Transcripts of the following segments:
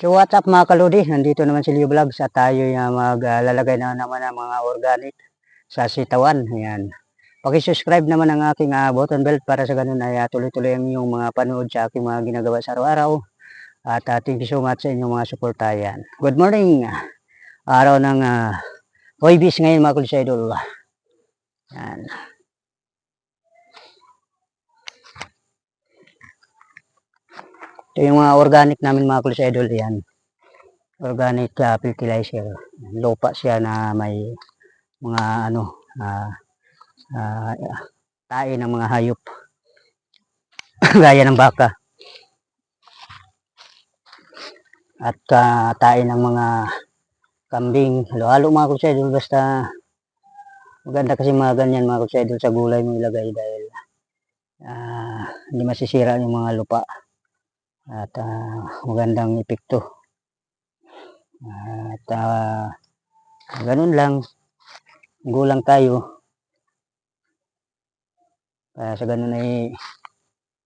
So what's up mga kaludi, nandito naman si Leo Vlogs at tayo yung maglalagay na naman ng mga organic sa sitawan. Ayan. Paki-subscribe naman ang aking ah, button bell para sa ganun ay ah, tuloy-tuloy ang inyong mga panood sa aking mga ginagawa sa araw-araw. At ah, thank you so much sa inyong mga suporta yan. Good morning! Araw ng uh, Hoybis ngayon mga kulis idol. Yan. Ito yung mga organic namin mga kulis idol yan. Organic uh, fertilizer. Lupa siya na may mga ano ah ah, tae ng mga hayop. Gaya ng baka. At uh, tae ng mga kambing. Halo-halo mga kulis basta maganda kasi mga ganyan mga kulis sa gulay mo ilagay dahil ah, hindi masisira yung mga lupa at ah, magandang epekto. At ah, ganun lang. Gulang tayo. Kaya sa ganun ay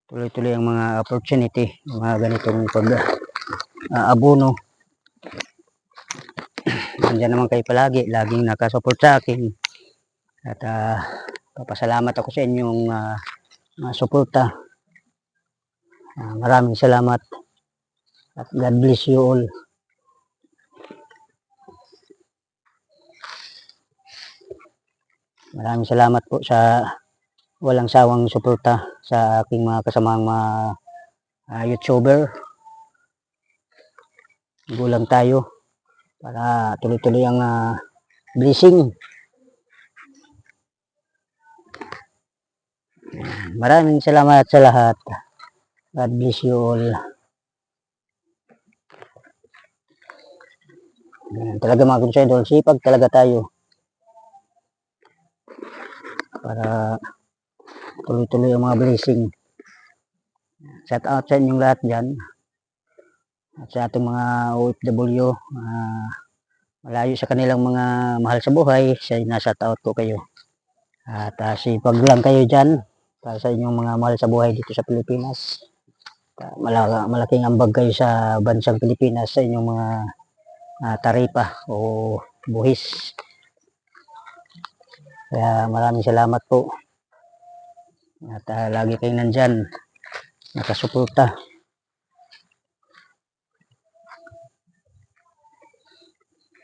tuloy-tuloy ang mga opportunity mga ganitong pag ah, abono. Nandiyan naman kayo palagi. Laging nakasupport sa akin. At ah, papasalamat ako sa inyong mga suporta Ah, maraming salamat at God bless you all. Maraming salamat po sa walang sawang suporta sa aking mga kasamang mga ah, YouTuber. Gulang tayo para tuloy-tuloy ang ah, blessing. Maraming salamat sa lahat. God bless you all. Talaga mga kunsyadol, sipag talaga tayo. Para tuloy-tuloy ang mga blessing. Shout out sa inyong lahat dyan. At sa ating mga OFW, ah, malayo sa kanilang mga mahal sa buhay, sa shout out ko kayo. At uh, sipag lang kayo dyan para sa inyong mga mahal sa buhay dito sa Pilipinas malaka, malaking ambag kayo sa bansang Pilipinas sa inyong mga uh, taripa o buhis. Kaya maraming salamat po. At uh, lagi kayong nandyan, nakasuporta.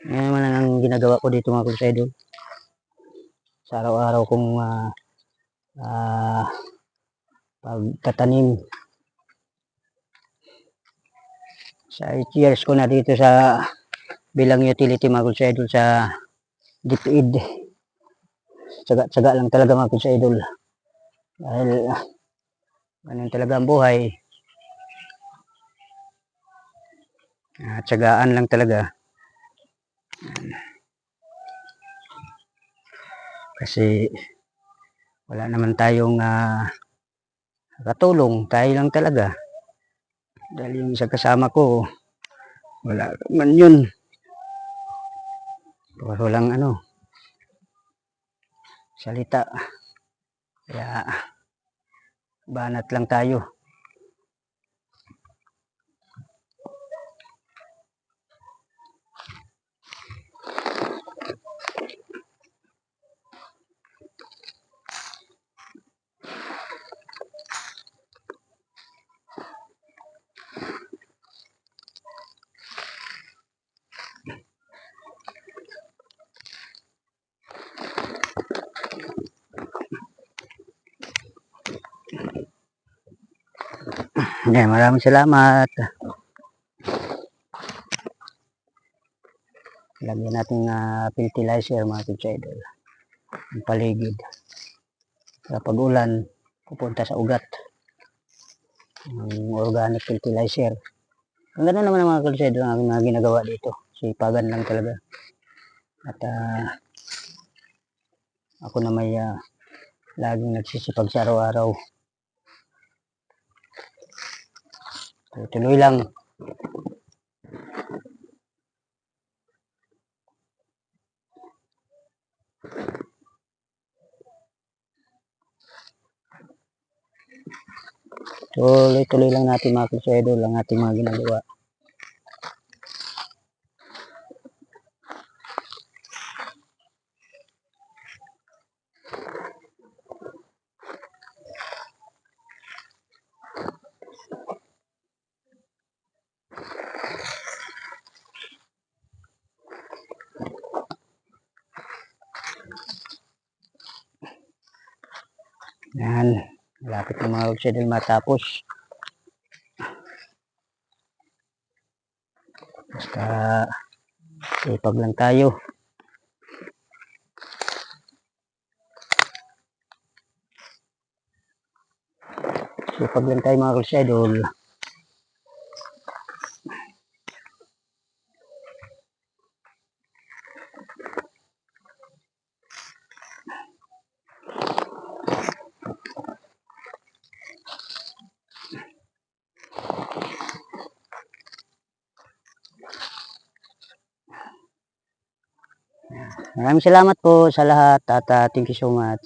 Yan naman ang ginagawa ko dito mga kusidol. Sa araw-araw kong uh, uh, pagtatanim sa 8 years ko na dito sa bilang utility mga sa idol sa DepEd tsaga-tsaga lang talaga mga sa idol. Dahil ganun talaga ang buhay. Uh, tsagaan lang talaga. Kasi wala naman tayong uh, katulong tayo lang talaga dahil yung isa kasama ko, wala man yun. Walang ano, salita. Kaya, banat lang tayo. Okay, maraming salamat. Lagyan natin uh, fertilizer mga kibsidol. Ang paligid. Kapag ulan, pupunta sa ugat. Ang organic fertilizer. Ang ganda naman ng mga kibsidol ang mga ginagawa dito. Sipagan lang talaga. At uh, ako na may uh, laging nagsisipag sa araw-araw. Tuloy lang. Tuloy-tuloy lang natin mga kusidol ang ating mga ginagawa. Yan. Malapit na mga roadside matapos. Basta sipag lang tayo. Sipag lang tayo mga roadsidol. Maraming salamat po sa lahat at ah, thank you so much.